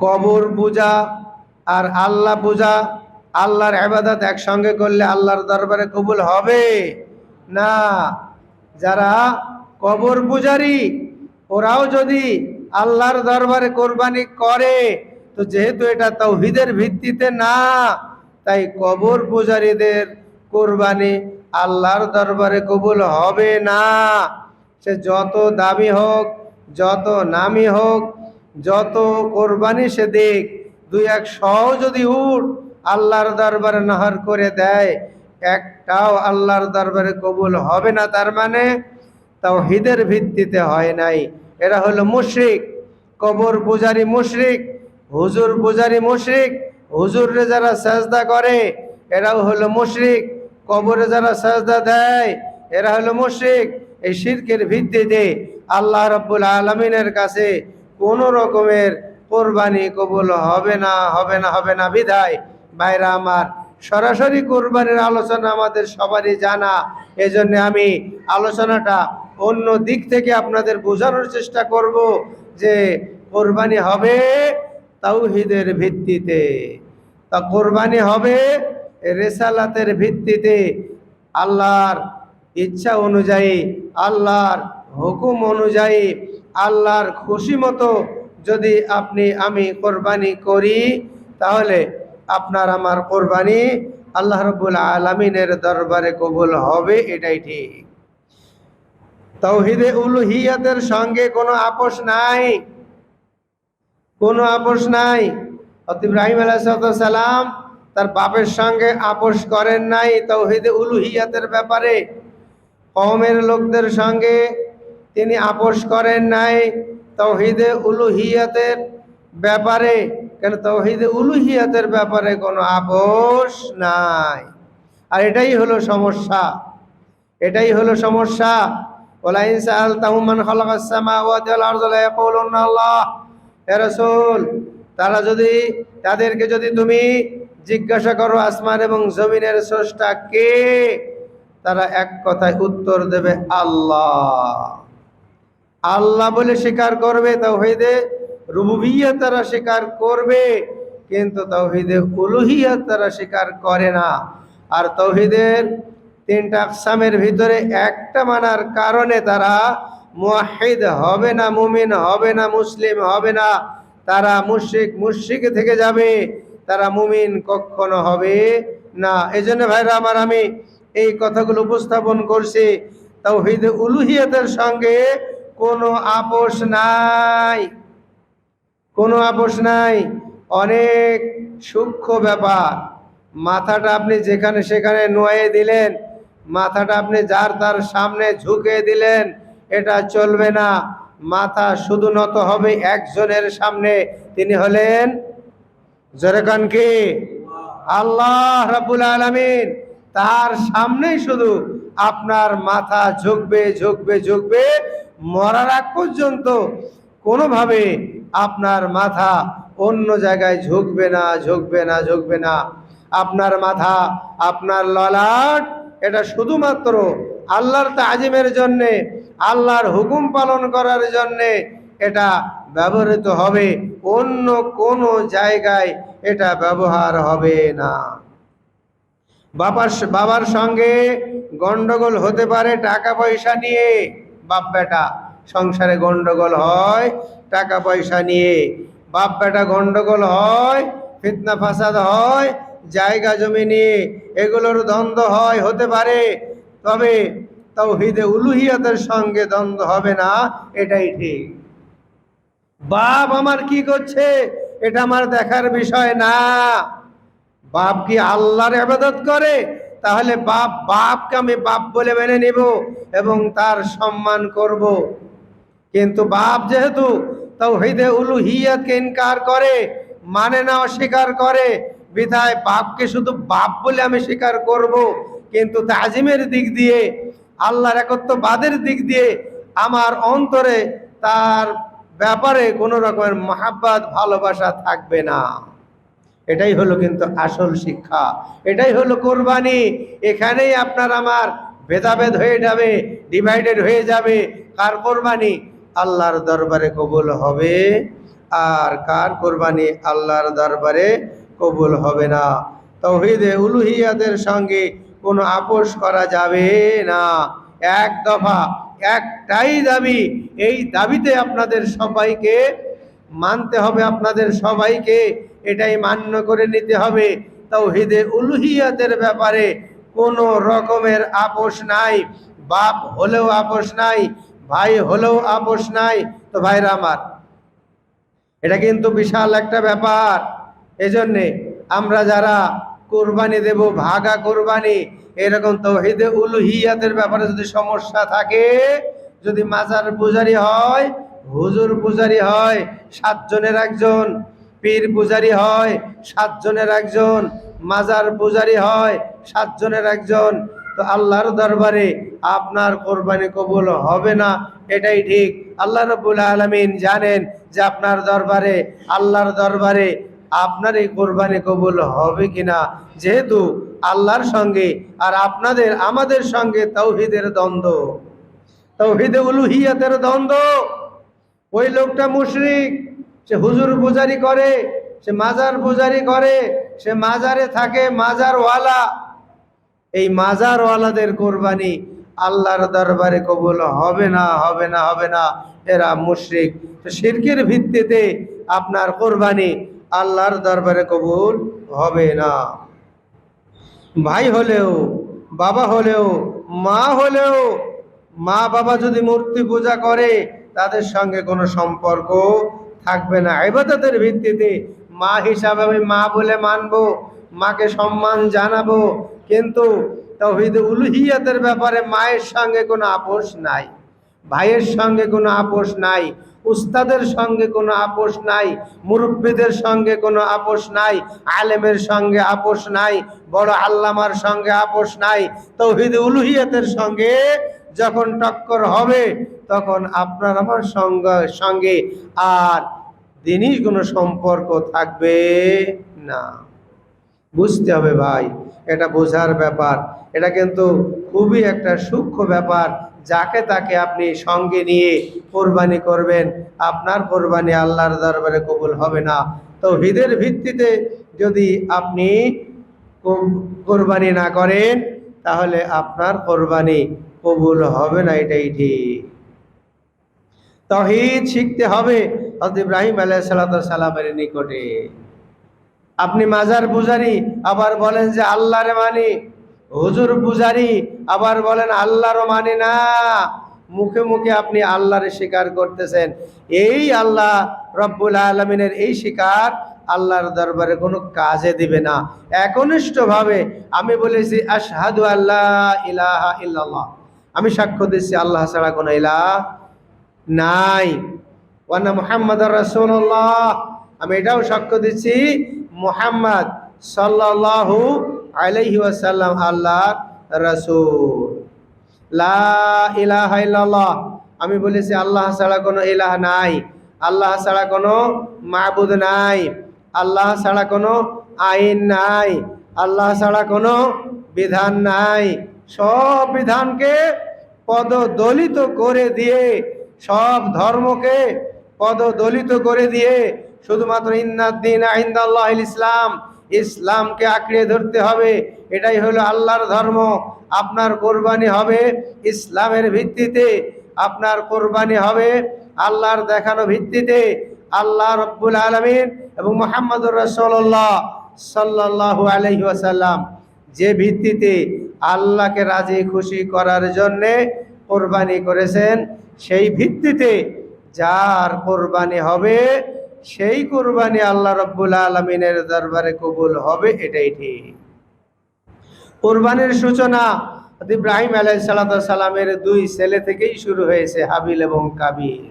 কবর পূজা আর আল্লাহ পূজা, আল্লাহর আবাদত একসঙ্গে করলে আল্লাহর দরবারে কবুল হবে? না। যারা কবর পূজারি, ওরাও যদি আল্লাহর দরবারে কোরবানি করে, তো যেহেতু এটা তৌহিদের ভিত্তিতে না, তাই কবর পূজারীদের কোরবানি আল্লাহর দরবারে কবুল হবে না। সে যত দামি হোক, যত নামি হোক যত কোরবানি সে দেখ দুই এক শও যদি উঠ, আল্লাহর দরবারে নাহার করে দেয়, একটাও আল্লাহর দরবারে কবুল হবে না, তার মানে তাও হিদের ভিত্তিতে হয় নাই। এরা হলো মুশরিক, কবর পূজারি মুশরিক, হুজুর পূজারি মুশরিক হুজুরে যারা সাজদা করে, এরাও হলো মুশরিক, কবরে যারা সাজদা দেয়, এরা হলো মুশরিক। এই শিরকের ভিত্তিতে আল্লাহ রব্বুল আলমিনের কাছে কোনো রকমের কোরবানি কবুল হবে না হবে না হবে না। বিধায় বাইরা আমার, সরাসরি কোরবানির আলোচনা আমাদের সবারই জানা। এজন্য আমি আলোচনাটা অন্য দিক থেকে আপনাদের বোঝানোর চেষ্টা করব যে কোরবানি হবে তাওহিদের ভিত্তিতে। তা কোরবানি হবে রেসালাতের ভিত্তিতে। আল্লাহর ইচ্ছা অনুযায়ী, আল্লাহর হুকুম অনুযায়ী আল্লাহর খুশি মতো যদি আপনি আমি কোরবানি করি, তাহলে আপনার আমার কোরবানি আল্লাহ রব্বুল আলমিনের দরবারে কবুল হবে, এটাই ঠিক। তৌহিদে উলুহিয়াতের সঙ্গে কোনো আপোষ নাই। কোনো আপোষ নাই। অত ইব্রাহিম আলাইসালাম তার বাপের সঙ্গে আপোষ করেন নাই তৌহিদে উলুহিয়াতের ব্যাপারে। কমের লোকদের সঙ্গে তিনি আপোষ করেন নাই তৌহিদে উলুহিয়াতের ব্যাপারে, কেন তৌহিদে উলুহিয়াতের ব্যাপারে কোনো আপোষ নাই। আর এটাই হলো সমস্যা, এটাই হলো সমস্যা। তাহুমান তারা যদি, তাদেরকে যদি তুমি জিজ্ঞাসা করো আসমান এবং জমিনের স্রষ্টা কে, তারা এক কথায় উত্তর দেবে আল্লাহ। আল্লাহ বলে স্বীকার করবে তাওহীদে রুবুবিয়্যাত তারা স্বীকার করবে, কিন্তু তাওহীদে উলুহিয়ত তারা স্বীকার করে না। আর তৌহিদের তিনটা আকসামের ভিতরে একটা মানার কারণে তারা মুয়াহিদ হবে না, মুমিন হবে না, মুসলিম হবে না। তারা মুশরিক মুশরিক থেকে যাবে, তারা মুমিন কখনো হবে না। এই জন্য ভাইরা আমার, আমি এই কথাগুলো উপস্থাপন করছি। তাওহিদ উলুহিয়তের সঙ্গে কোনো আপোষ নাই। কোনো আপোষ নাই। অনেক সূক্ষ্ম ব্যাপার। মাথাটা আপনি যেখানে সেখানে নোয়ে দিলেন, মাথাটা আপনি যার তার সামনে ঝুঁকে দিলেন, এটা চলবে না। মাথা শুধু নত হবে একজনের সামনে। তিনি হলেন জোরেকান কি? আল্লাহ রাবুল আলমিন। তার সামনেই শুধু আপনার মাথা ঝুঁকবে ঝুঁকবে ঝুঁকবে মরার আগ পর্যন্ত কোনোভাবে আপনার মাথা অন্য জায়গায় ঝুঁকবে না ঝুঁকবে না ঝুঁকবে না। আপনার মাথা, আপনার ললাট, এটা শুধুমাত্র আল্লাহর তাজিমের জন্যে, আল্লাহর হুকুম পালন করার জন্যে এটা ব্যবহৃত হবে। অন্য কোনো জায়গায় এটা ব্যবহার হবে না। বাবার বাবার সঙ্গে গন্ডগোল হতে পারে টাকা পয়সা নিয়ে। বাপ বেটা সংসারে গন্ডগোল হয় টাকা পয়সা নিয়ে বাপ বেটা গন্ডগোল হয়, ফিতনা ফাসাদ হয়, জায়গা জমি নিয়ে এগুলোর দ্বন্দ্ব হয়, হতে পারে। তবে তাওহিদে উলুহিয়াতের সঙ্গে দ্বন্দ্ব হবে না, এটাই ঠিক। বাপ আমার কি করছে? এটা আমার দেখার বিষয় না। বাপ কি আল্লাহর আবাদত করে? তাহলে বাপ, বাপকে আমি বাপ বলে মেনে নিব এবং তার সম্মান করব। কিন্তু বাপ যেহেতু তাওহিদে উলুহিয়াতকে ইনকার করে মানে না অস্বীকার করে, বিধায় বাপকে শুধু বাপ বলে আমি স্বীকার করব। কিন্তু তাজিমের দিক দিয়ে, আল্লাহর একত্ববাদের দিক দিয়ে আমার অন্তরে তার ব্যাপারে কোনো রকমের মহাব্বাত, ভালোবাসা থাকবে না। এটাই হলো কিন্তু আসল শিক্ষা। এটাই হলো কোরবানি। এখানেই আপনার আমার ভেদাভেদ হয়ে যাবে ডিভাইডেড হয়ে যাবে। কার কোরবানি? আল্লাহর দরবারে কবুল হবে। আর কার কোরবানি? আল্লাহর দরবারে কবুল হবে না। তৌহিদে উলুহিয়াদের সঙ্গে কোনো আপোষ করা যাবে না। এক দফা, একটাই দাবি, এই দাবিতে আপনাদের সবাইকে মানতে হবে আপনাদের সবাইকে, এটাই মান্য করে নিতে হবে। তৌহিদে উলুহিয়াতের ব্যাপারে কোনো রকমের আপোষ নাই। বাপ হলেও আপোষ নাই, ভাই হলেও আপোষ নাই। তো ভাইরা আমার, এটা কিন্তু বিশাল একটা ব্যাপার। এজন্যে আমরা যারা কোরবানি দেব, ভাগা কোরবানি, এরকম তৌহিদে উলুহিয়াতের ব্যাপারে যদি সমস্যা থাকে, যদি মাজার পূজারি হয় হুজুর পূজারি হয় সাতজনের একজন, পীর পূজারি হয় সাতজনের একজন, মাজার পূজারি হয় সাতজনের একজন। তো আল্লাহর দরবারে আপনার কোরবানি কবুল হবে না, এটাই ঠিক। আল্লাহ রব্বুল আলমিন জানেন যে আপনার দরবারে, আল্লাহর দরবারে আপনার এই কোরবানি কবুল হবে কিনা। যেহেতু আল্লাহর সঙ্গে আর আপনাদের, আমাদের সঙ্গে তৌহিদের দ্বন্দ্ব। তৌহিদে উলুহিয়াতের দ্বন্দ্ব। ওই লোকটা মুশরিক। সে হুজুর পূজারি করে, সে মাজার পূজারি করে, সে মাজারে থাকে, মাজারওয়ালা। এই মাজারওয়ালাদের কোরবানি আল্লাহর দরবারে কবুল হবে না হবে না হবে না। এরা মুশরিক। তো শিরকের ভিত্তিতে আপনার কোরবানি আল্লাহর দরবারে কবুল হবে না। ভাই হলেও, বাবা হলেও, মা হলেও মা বাবা যদি মূর্তি পূজা করে তাদের সঙ্গে কোনো সম্পর্ক থাকবে না। এবাদতের ভিত্তিতে মা হিসাবে আমি মা বলে মানব, মাকে সম্মান জানাব, কিন্তু তহিদ উলুহিয়াতের ব্যাপারে মায়ের সঙ্গে কোনো আপোষ নাই, ভাইয়ের সঙ্গে কোনো আপোষ নাই, উস্তাদের সঙ্গে কোনো আপোষ নাই, মুরব্বীদের সঙ্গে কোনো আপোষ নাই, আলেমের সঙ্গে আপোষ নাই, বড় আল্লামার সঙ্গে আপোষ নাই, তৌহিদ উলুহিয়াতের সঙ্গে যখন টক্কর হবে, তখন আপনার আমার সঙ্গে সঙ্গে আর দিনই কোনো সম্পর্ক থাকবে না। বুঝতে হবে ভাই, এটা বোঝার ব্যাপার। এটা কিন্তু খুবই একটা সূক্ষ্ম ব্যাপার, যাকে তাকে আপনি সঙ্গে নিয়ে কোরবানি করবেন, আপনার কোরবানি আল্লাহর দরবারে কবুল হবে না। তো হৃদের ভিত্তিতে যদি আপনি কোরবানি না করেন তাহলে আপনার কোরবানি কবুল হবে না, এটাই ঠিক। তহিদ শিখতে হবে হজরত ইব্রাহিম আলাহ সালামের নিকটে। আপনি মাজার পূজারি, আবার বলেন যে আল্লাহরে মানি। হুজুর পূজারি, আবার বলেন আল্লাহরও মানি না। মুখে মুখে আপনি আল্লাহরে স্বীকার করতেছেন। এই আল্লাহ রব্বুল আলমিনের এই স্বীকার আল্লাহর দরবারে কোনো কাজে দিবে না। একনিষ্ঠভাবে আমি বলেছি, আশহাদু আল্লাহ ইলাহা ইল্লাল্লাহ। আমি সাক্ষ্য দিচ্ছি, আল্লাহ ছাড়া কোনো ইলাহ নাই। ওয়ানা মুহাম্মদ রাসূলুল্লাহ। আমি এটাও সাক্ষ্য দিচ্ছি, মুহাম্মদ সাল্লাল্লাহু আলাইহি ওয়াসাল্লাম আল্লাহ রাসূল। লা ইলাহা ইল্লাল্লাহ। আমি বলেছি, আল্লাহ ছাড়া কোনো ইলাহ নাই। আল্লাহ ছাড়া কোনো মাহবুদ নাই। আল্লাহ ছাড়া কোনো আইন নাই, আল্লাহ ছাড়া কোনো বিধান নাই। সব বিধানকে পদদলিত করে দিয়ে, সব ধর্মকে পদদলিত করে দিয়ে শুধুমাত্র ইন্নাদ্দিন আইন্দাল্লাহ ইসলাম, ইসলামকে আঁকড়ে ধরতে হবে। এটাই হলো আল্লাহর ধর্ম। আপনার কোরবানি হবে ইসলামের ভিত্তিতে। আপনার কোরবানি হবে আল্লাহর দেখানো ভিত্তিতে। আল্লাহ রব্বুল আলমিন এবং মোহাম্মদুর রসল্লাহ সাল্লাহ আলহি ওয়াসাল্লাম যে ভিত্তিতে আল্লাহকে রাজি খুশি করার জন্যে কোরবানি করেছেন, সেই ভিত্তিতে যার কোরবানি হবে, সেই কোরবানি আল্লাহ রব্বুল আলমিনের দরবারে কবুল হবে, এটাই ঠিক। কোরবানির সূচনা ইব্রাহিম আলাই সালামের দুই ছেলে থেকেই শুরু হয়েছে, হাবিল এবং কাবিল।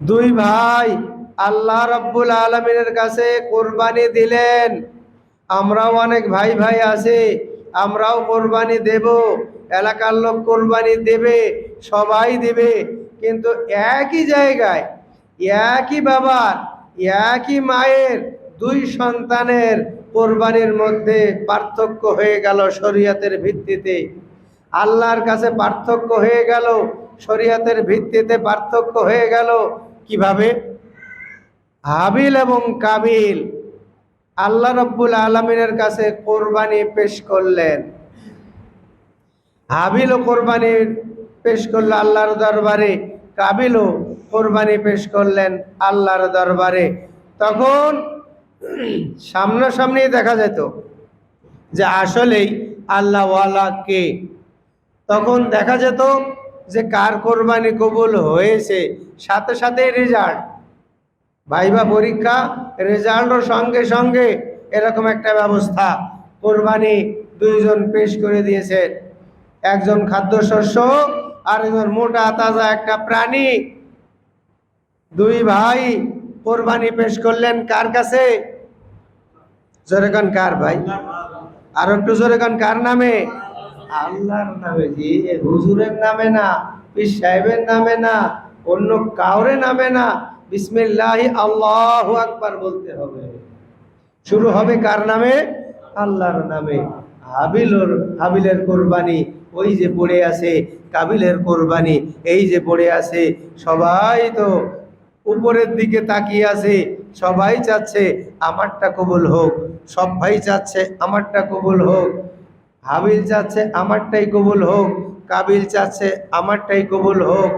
দুই ভাই, আল্লাহ রব্বুল আলমিনের কাছে কোরবানি দিলেন। আমরাও অনেক ভাই ভাই আছে, আমরাও কোরবানি দেব, এলাকার লোক কোরবানি দেবে, সবাই দেবে। কিন্তু একই জায়গায়, একই বাবার, একই মায়ের, দুই সন্তানের কোরবানির মধ্যে পার্থক্য হয়ে গেল শরীয়তের ভিত্তিতে। আল্লাহর কাছে পার্থক্য হয়ে গেল, শরীয়তের ভিত্তিতে পার্থক্য হয়ে গেল কীভাবে? হাবিল এবং কাবিল আল্লাহ রব্বুল আলমিনের কাছে কোরবানি পেশ করলেন। হাবিলও কোরবানি পেশ করল আল্লাহর দরবারে, কাবিলও কোরবানি পেশ করলেন আল্লাহর দরবারে। তখন সামনাসামনি দেখা যেত যে আসলেই আল্লাহওয়ালা কে? তখন দেখা যেত যে কার কোরবানি কবুল হয়েছে, সাথে সাথেই রেজাল্ট ভাইবা পরীক্ষা রেজাল্টও সঙ্গে সঙ্গে এরকম একটা ব্যবস্থা। কোরবানি দুইজন পেশ করে দিয়েছে। একজন খাদ্যশস্য আর একজন মোটা তাজা একটা প্রাণী। দুই ভাই কোরবানি পেশ করলেন কার কাছে? জোরে কান কার ভাই? আর একটু জোরে কান কার নামে? আল্লাহর নামে এ হুজুরের নামে না, পীর সাহেবের নামে না, অন্য কাউরে নামে না, বিসমিল্লাহ আল্লাহু আকবার বলতে হবে। শুরু হবে কার নামে? আল্লাহর নামে। হাবিলর, হাবিলের কোরবানি, ওই যে পড়ে আছে, কাবিলের কোরবানি, এই যে পড়ে আছে, সবাই তো উপরের দিকে তাকিয়ে আছে, সবাই চাচ্ছে, আমারটা কবুল হোক সব ভাই চাচ্ছে, আমারটা কবুল হোক। হাবিল চাচ্ছে, আমারটাই কবুল হোক। কাবিল চাচ্ছে, আমারটাই কবুল হোক।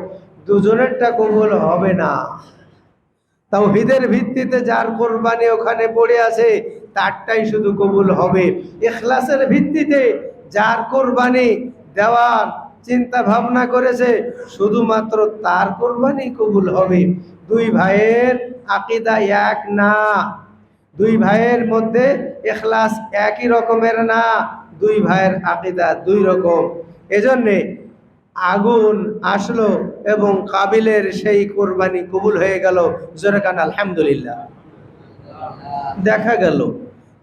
দুজনেরটা কবুল হবে না। তাও তাওহিদের ভিত্তিতে যার কোরবানি ওখানে পড়ে আছে, তারটাই শুধু কবুল হবে। এখলাসের ভিত্তিতে যার কোরবানি দেওয়ার চিন্তা ভাবনা করেছে, শুধুমাত্র তার কোরবানি কবুল হবে। দুই ভাইয়ের আকিদা এক না। দুই ভাইয়ের মধ্যে এখলাস একই রকমের না। দুই ভাইয়ের আকিদা দুই রকম। এজন্যে আগুন আসলো এবং কাবিলের সেই কোরবানি কবুল হয়ে গেল। জোরেকান আলহামদুলিল্লাহ। দেখা গেল।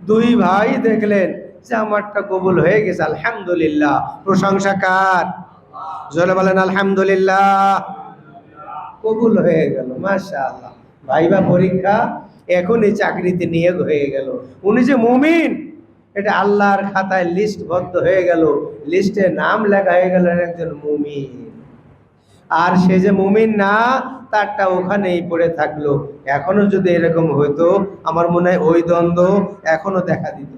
দুই ভাই দেখলেন যে আমারটা কবুল হয়ে গেছে, আলহামদুলিল্লাহ। প্রশংসা কার? জোরে বলেন, আলহামদুলিল্লাহ। কবুল হয়ে গেল মাশা আল্লাহ ভাইবা পরীক্ষা, এখনই চাকরিতে নিয়োগ হয়ে গেল। উনি যে মুমিন এটা আল্লাহর খাতায় লিস্টবদ্ধ হয়ে গেল। লিস্টে নাম লেখা হয়ে গেল একজন মুমিন। আর সে যে মুমিন না, তারটা ওখানেই পড়ে থাকল। এখনও যদি এরকম হইতো, আমার মনে হয় ওই দ্বন্দ্ব এখনও দেখা দিত।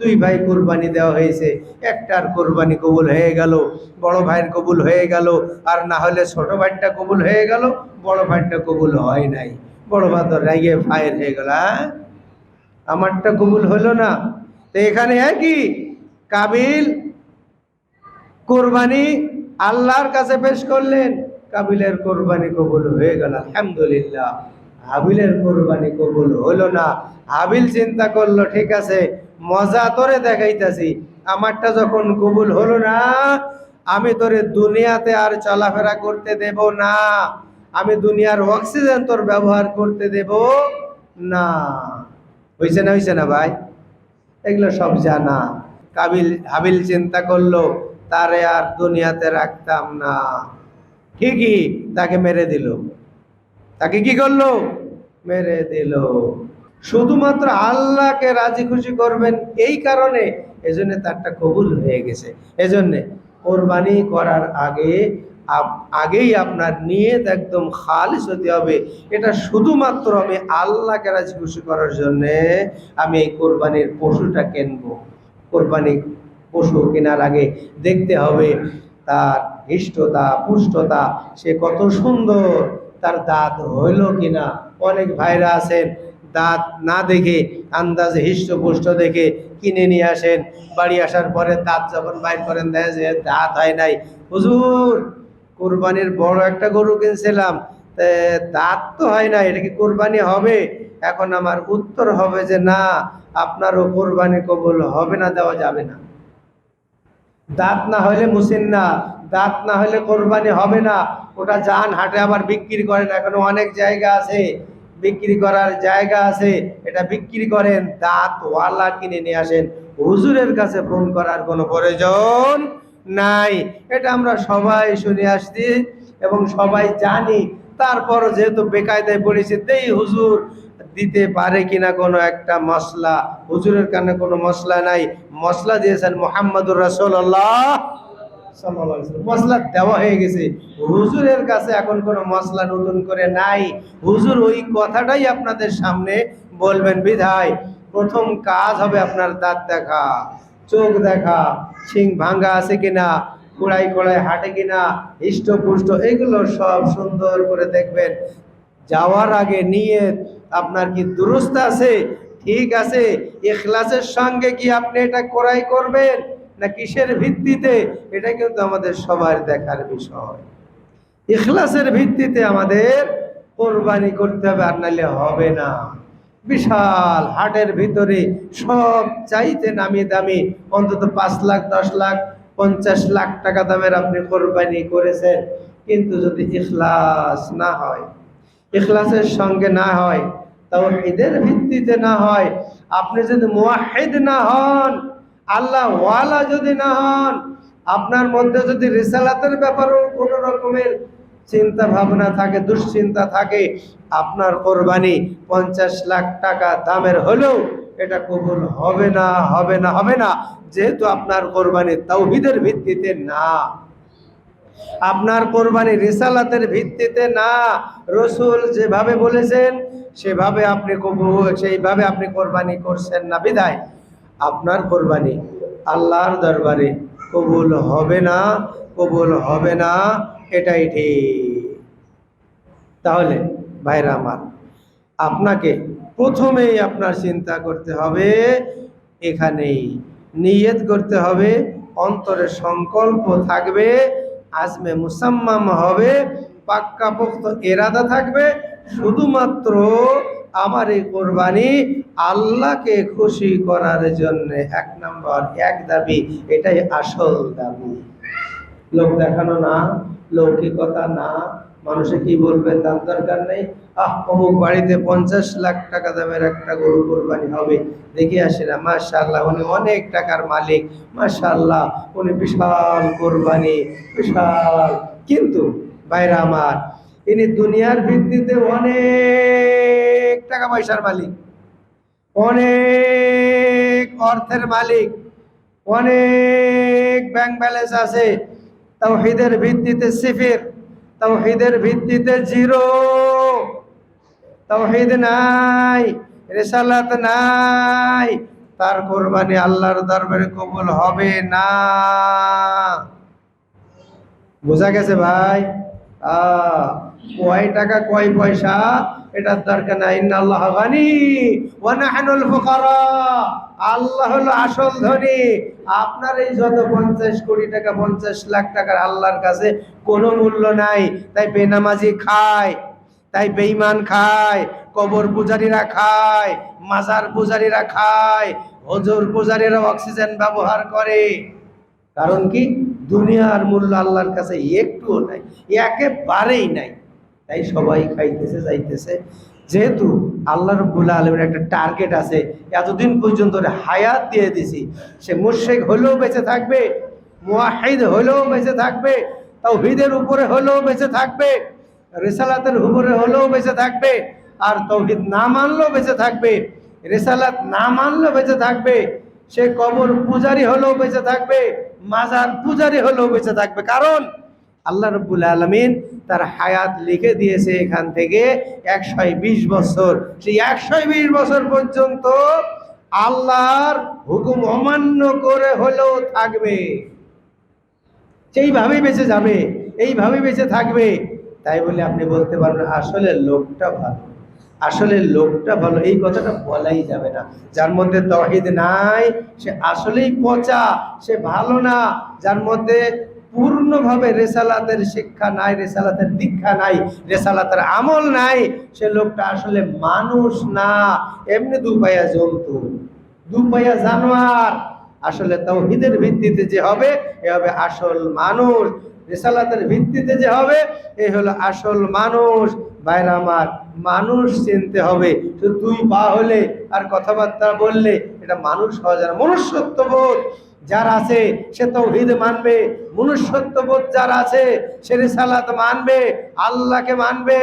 দুই ভাই কোরবানি দেওয়া হয়েছে, একটার কোরবানি কবুল হয়ে গেল, বড় ভাইয়ের কবুল হয়ে গেল, আর না হলে ছোট ভাইটা কবুল হয়ে গেল, বড় ভাইটা কবুল হয় নাই। বড় ভাই তো রেগে ফায়ের হয়ে গেল হ্যাঁ? আমারটা কবুল হলো না। তো এখানে কি? কাবিল কোরবানি আল্লাহর কাছে পেশ করলেন। কাবিলের কোরবানি কবুল হয়ে গেল, আলহামদুলিল্লাহ। হাবিলের কোরবানি কবুল হলো না। হাবিল চিন্তা করল, ঠিক আছে, মজা তোরে দেখাইতাছি। আমারটা যখন কবুল হলো না, আমি তোরে দুনিয়াতে আর চলাফেরা করতে দেব না। আমি দুনিয়ার অক্সিজেন তোর ব্যবহার করতে দেব না। হয়েছে না হয়েছে না ভাই? এগুলো সব জানা। কাবিল, হাবিল চিন্তা করল, তারে আর দুনিয়াতে রাখতাম না। ঠিকই তাকে মেরে দিল। তাকে কি করল? মেরে দিল। শুধুমাত্র আল্লাহকে রাজি খুশি করবেন এই কারণে, এজন্য তারটা কবুল হয়ে গেছে। এজন্য কোরবানি করার আগে আগেই আপনার নিয়ত একদম খালিস হতে হবে। এটা শুধুমাত্র আমি আল্লাহকে রাজি খুশি করার জন্যে আমি এই কোরবানির পশুটা কিনবো। কোরবানি পশু কেনার আগে দেখতে হবে তার হিষ্টতা, পুষ্টতা, সে কত সুন্দর, তার দাঁত হইল কিনা। অনেক ভাইরা আছেন, দাঁত না দেখে, আন্দাজে হিষ্টপুষ্ট দেখে কিনে নিয়ে আসেন। বাড়ি আসার পরে দাঁত যখন বাইর করেন, দেখে যে দাঁত হয় নাই। হুজুর কোরবানির বড় একটা গরু কিনছিলাম। দাঁত তো হয় না, এটা কি কোরবানি হবে? এখন আমার উত্তর হবে যে না, আপনারও কোরবানি কবুল হবে না, দেওয়া যাবে না। দাঁত না হলে মুসিন না, দাঁত না হলে কোরবানি হবে না। ওটা যান হাটে আবার বিক্রি করেন, এখনও অনেক জায়গা আছে। বিক্রি করার জায়গা আছে, এটা বিক্রি করেন দাঁত ওয়ালা কিনে নিয়ে আসেন। হুজুরের কাছে ফোন করার কোনো প্রয়োজন নাই। এটা আমরা সবাই শুনে আসছি এবং সবাই জানি। তারপর যেহেতু বেকায়দায় পড়েছে, দেই হুজুর দিতে পারে কিনা কোনো একটা মশলা হুজুরের কানে কোনো মশলা নাই। মশলা দিয়েছেন মোহাম্মদুর আলাইহি মশলা দেওয়া হয়ে গেছে। হুজুরের কাছে এখন কোনো মশলা নতুন করে নাই। হুজুর ওই কথাটাই আপনাদের সামনে বলবেন, বিধায় প্রথম কাজ হবে আপনার দাঁত দেখা, চোখ দেখা। শিং ভাঙ্গা আছে কিনা, কুড়াই কোড়াই হাঁটে কিনা হৃষ্টপুষ্ট এগুলো সব সুন্দর করে দেখবেন। যাওয়ার আগে নিয়ে আপনার কি দুরুস্ত আছে? ঠিক আছে এখলাসের সঙ্গে কি আপনি এটা করাই করবেন? না কিসের ভিত্তিতে? এটা কিন্তু আমাদের সবার দেখার বিষয়। ইখলাসের ভিত্তিতে আমাদের কোরবানি করতে হবে, আর নাহলে হবে না। বিশাল হাটের ভিতরে সব চাইতে নামি দামি, অন্তত পাঁচ লাখ, দশ লাখ, পঞ্চাশ লাখ টাকা দামের আপনি কোরবানি করেছেন। কিন্তু যদি ইখলাস না হয়, ইখলাসের সঙ্গে না হয় তাও ঈদের ভিত্তিতে না হয়, আপনি যদি মুয়াহিদ না হন, আল্লাহ ওয়ালা যদি না হন, আপনার মধ্যে যদি রিসালাতের ব্যাপারেও কোনো রকমের চিন্তা ভাবনা থাকে, দুশ্চিন্তা থাকে, আপনার কোরবানি পঞ্চাশ লাখ টাকা দামের হলেও এটা কবুল হবে না হবে না হবে না, যেহেতু আপনার কোরবানি তাওহিদের ভিত্তিতে না। আপনার কোরবানি রিসালাতের ভিত্তিতে না। রসুল যেভাবে বলেছেন, সেভাবে আপনি কবুল, সেইভাবে আপনি কোরবানি করছেন না, বিদায়। আপনার কোরবানি আল্লাহর দরবারে কবুল হবে না, কবুল হবে না। এটাই ঠিক। তাহলে, ভাইরা আমার, আপনাকে প্রথমেই আপনার চিন্তা করতে হবে, এখানেই নিয়ত করতে হবে, অন্তরে সংকল্প থাকবে, আজমে মুসাম্মাম হবে, পাক্কাপোক্ত এরাদা থাকবে, শুধুমাত্র আমার এই কোরবানি আল্লাহকে খুশি করার জন্য এক নম্বর, এক দাবি, এটাই আসল দাবি। লোক দেখানো না লৌকিকতা না। মানুষে কি বলবে তার দরকার নেই। আহ, অমুক বাড়িতে পঞ্চাশ লাখ টাকা দামের একটা গরু কোরবানি হবে। দেখে আসি না মাশাল্লাহ উনি অনেক টাকার মালিক। মাশাল্লাহ উনি বিশাল কোরবানি, বিশাল। কিন্তু বাইরে আমার, ইনি দুনিয়ার ভিত্তিতে অনেক টাকা পয়সার মালিক। অনেক অর্থের মালিক। অনেক ব্যাংক ব্যালেন্স আছে। তাওহীদের ভিত্তিতে সিফির, তাওহীদের ভিত্তিতে জিরো। তাওহীদ নাই, রেসালাত নাই, তার কোরবানি আল্লাহর দরবারে কবুল হবে না। বোঝা গেছে ভাই? কয় টাকা, কয় পয়সা? এটার দরকার নাই। আল্লাহ গানি, ওয়া নাহনুল ফুকারা আল্লাহ হলো আসল ধনী। আপনার এই যত পঞ্চাশ কোটি টাকা, পঞ্চাশ লাখ টাকার আল্লাহর কাছে কোনো মূল্য নাই। তাই বেনামাজি খায়, তাই বেইমান খায়, কবর পূজারীরা খায়, মাজার পূজারীরা খায়, হজুর পূজারীরা অক্সিজেন ব্যবহার করে। কারণ কি? দুনিয়ার মূল্য আল্লাহর কাছে একটুও নাই, একেবারেই নাই। তাই সবাই খাইতেছে, যাইতেছে। যেহেতু আল্লাহ রব্বুল আলমের একটা টার্গেট আছে, এতদিন পর্যন্ত হায়াত দিয়ে দিছি। সে মুর্শেক হলেও বেঁচে থাকবে মুয়াহিদ হলেও বেঁচে থাকবে তাও হিদের উপরে হলেও বেঁচে থাকবে, রেসালাতের উপরে হলেও বেঁচে থাকবে, আর তৌহিদ না মানলেও বেঁচে থাকবে, রেসালাত না মানলেও বেঁচে থাকবে, সে কবর পূজারি হলেও বেঁচে থাকবে মাজার পূজারি হলেও বেঁচে থাকবে। কারণ আল্লাহ রব্বুল আলমিন তার হায়াত লিখে দিয়েছে এখান থেকে একশো বিশ বছর। সেই একশো বিশ বছর পর্যন্ত আল্লাহর হুকুম অমান্য করে হলেও থাকবে। সেইভাবেই বেঁচে যাবে, এইভাবে বেঁচে থাকবে। তাই বলে আপনি বলতে পারবেন আসলে লোকটা ভালো। আসলে লোকটা ভালো, এই কথাটা বলাই যাবে না। যার মধ্যে তহিদ নাই, সে আসলেই পচা, সে ভালো না। যার মধ্যে পূর্ণভাবে রেসালাতের শিক্ষা নাই, রেসালাতের দীক্ষা নাই, রেসালাতের আমল নাই, সে লোকটা আসলে মানুষ না। এমনি দুপায়া জন্তু দুপায়া জানোয়ার। আসলে তৌহিদের ভিত্তিতে যে হবে, এ হবে আসল মানুষ। রেসালাতের ভিত্তিতে যে হবে এ হলো আসল মানুষ। বাইরে আমার, মানুষ চিনতে হবে। শুধু দুই পা হলে আর কথাবার্তা বললে এটা মানুষ হওয়া যায় মনুষ্যত্ববোধ যার আছে, সে তৌহিদ মানবে। মনুষ্যত্ববোধ যার আছে, সে রেসালাত মানবে, আল্লাহকে মানবে।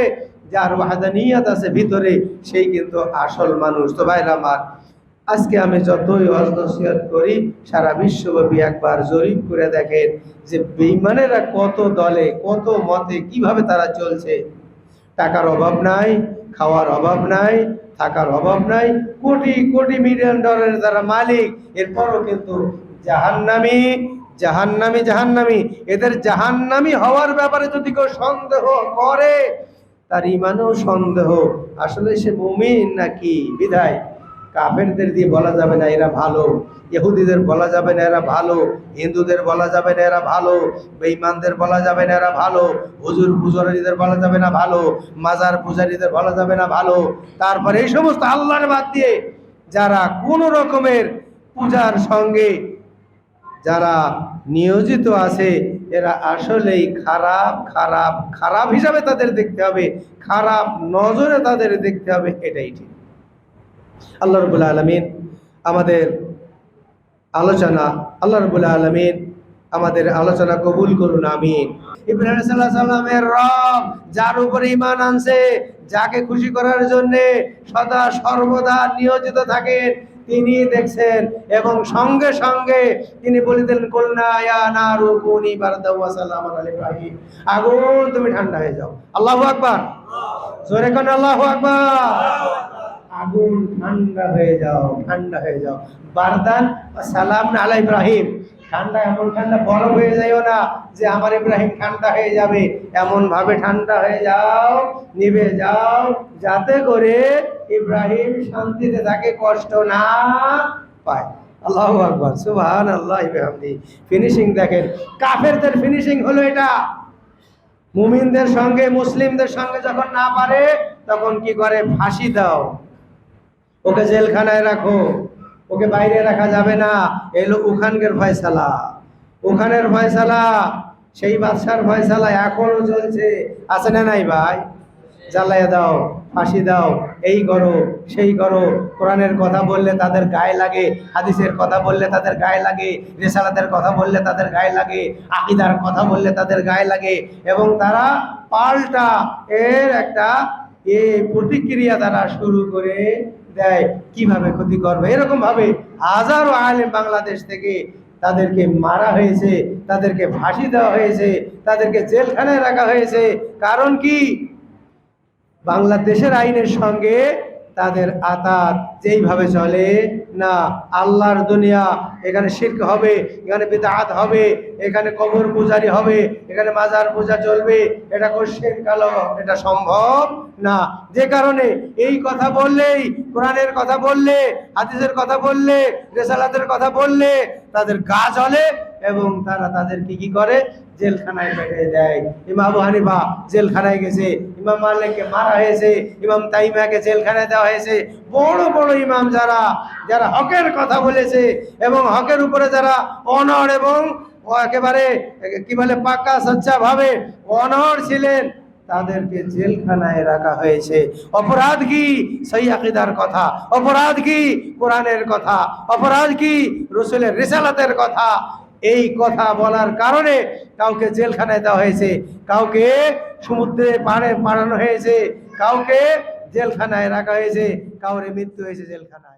যার ওয়াহাদানিয়াত আছে ভিতরে, সেই কিন্তু আসল মানুষ। তো ভাইরা আমার আজকে আমি যতই ওয়াজ নসিহত করি, সারা বিশ্বব্যাপী একবার জরিপ করে দেখেন যে বেইমানেরা কত দলে, কত মতে কীভাবে তারা চলছে। টাকার অভাব নাই, খাওয়ার অভাব নাই, থাকার অভাব নাই, কোটি কোটি মিলিয়ন ডলারের যারা মালিক, এরপরও কিন্তু জাহান্নামি জাহান্নামি জাহান্নামি, এদের জাহান্নামি হওয়ার ব্যাপারে যদি কেউ সন্দেহ করে, তার ইমানও সন্দেহ। আসলে সে মুমিন নাকি? বিধায় কাফেরদের দিয়ে বলা যাবে না এরা ভালো, ইহুদিদের বলা যাবে না এরা ভালো, হিন্দুদের বলা যাবে না এরা ভালো, বেঈমানদের বলা যাবে না এরা ভালো, হুজুর পূজারীদের বলা যাবে না ভালো, মাজার পূজারীদের বলা যাবে না ভালো। তারপরে এই সমস্ত আল্লাহর বাদ দিয়ে যারা কোন রকমের পূজার সঙ্গে যারা নিয়োজিত আছে, এরা আসলেই খারাপ খারাপ খারাপ হিসাবে তাদের দেখতে হবে, খারাপ নজরে তাদের দেখতে হবে, এটাই ঠিক। আল্লাহ রবুল আলমিন আমাদের আলোচনা, আল্লাহ রবুল আলমিন আমাদের আলোচনা কবুল করুন সাল্লামের রব যার উপরে ইমান আনছে, যাকে খুশি করার সদা সর্বদা নিয়োজিত থাকেন, তিনি দেখছেন এবং সঙ্গে সঙ্গে তিনি বলে দিলেন, কলনা নারু কুনি বারদা ওয়া সালামান আলা ইব্রাহিম। আগুন, তুমি ঠান্ডা হয়ে যাও। আল্লাহ আকবার। আল্লাহু আকবার। আগুন ঠান্ডা হয়ে যাও, ঠান্ডা হয়ে যাও। বারদান সালাম আলা ইব্রাহিম। ঠান্ডা, এমন ঠান্ডা বরফ হয়ে যাইও না যে আমার ইব্রাহিম ঠান্ডা হয়ে যাবে। এমন ভাবে ঠান্ডা হয়ে যাও, নিভে যাও, যাতে করে ইব্রাহিম শান্তিতে তাকে কষ্ট না পায়। আল্লাহ আকবর সুবহান আল্লাহ বিহামদি ফিনিশিং দেখেন, কাফেরদের ফিনিশিং হলো এটা। মুমিনদের সঙ্গে, মুসলিমদের সঙ্গে যখন না পারে, তখন কি করে? ফাঁসি দাও। ওকে জেলখানায় রাখো। ওকে বাইরে রাখা যাবে না। এলো ওখানকার ফয়সালা। ওখানের ফয়সালা, সেই বাদশার ফয়সালা এখনও চলছে। আছে না নাই ভাই? জ্বালাইয়া দাও, ফাঁসি দাও, এই করো, সেই করো। কোরআনের কথা বললে তাদের গায়ে লাগে, হাদিসের কথা বললে তাদের গায়ে লাগে, রেসালাতের কথা বললে তাদের গায়ে লাগে, আকিদার কথা বললে তাদের গায়ে লাগে। এবং তারা পাল্টা এর একটা এ প্রতিক্রিয়া তারা শুরু করে দেয়, কীভাবে ক্ষতি করবে? এরকম ভাবে হাজারো আলেম বাংলাদেশ থেকে তাদেরকে মারা হয়েছে, তাদেরকে ফাঁসি দেওয়া হয়েছে, তাদেরকে জেলখানায় রাখা হয়েছে। কারণ কি? বাংলাদেশের আইনের সঙ্গে তাদের আতাত যেইভাবে চলে, না, আল্লাহর দুনিয়া, এখানে শির্ক হবে, এখানে বেদাহাত হবে, এখানে কবর পূজারি হবে, এখানে মাজার পূজা চলবে, এটা কোশ্চেন কালো এটা সম্ভব না। যে কারণে এই কথা বললেই, কোরআনের কথা বললে, হাদিসের কথা বললে, রেসালাতের কথা বললে তাদের গা জ্বলে এবং তারা তাদেরকে কি করে? জেলখানায় পেটে দেয়। ইমাম হানিফা জেলখানায় গেছে, ইমাম মালিককে মারা হয়েছে, ইমাম তাইমাকে জেলখানায় দেওয়া হয়েছে। বড় বড় ইমাম যারা যারা হকের কথা বলেছে এবং হকের উপরে যারা অনড় এবং একেবারে, কি বলে পাক্কা সচ্চা ভাবে অনড় ছিলেন তাদেরকে জেলখানায় রাখা হয়েছে। অপরাধ কি? সেই আকিদার কথা। অপরাধ কি? কোরআনের কথা। অপরাধ কি? রসুলের রিসালাতের কথা। এই কথা বলার কারণে কাউকে জেলখানায় দেওয়া হয়েছে। কাউকে সমুদ্রে পাড়ে পাড়ানো হয়েছে। কাউকে জেলখানায় রাখা হয়েছে। কাউরে মৃত্যু হয়েছে জেলখানায়।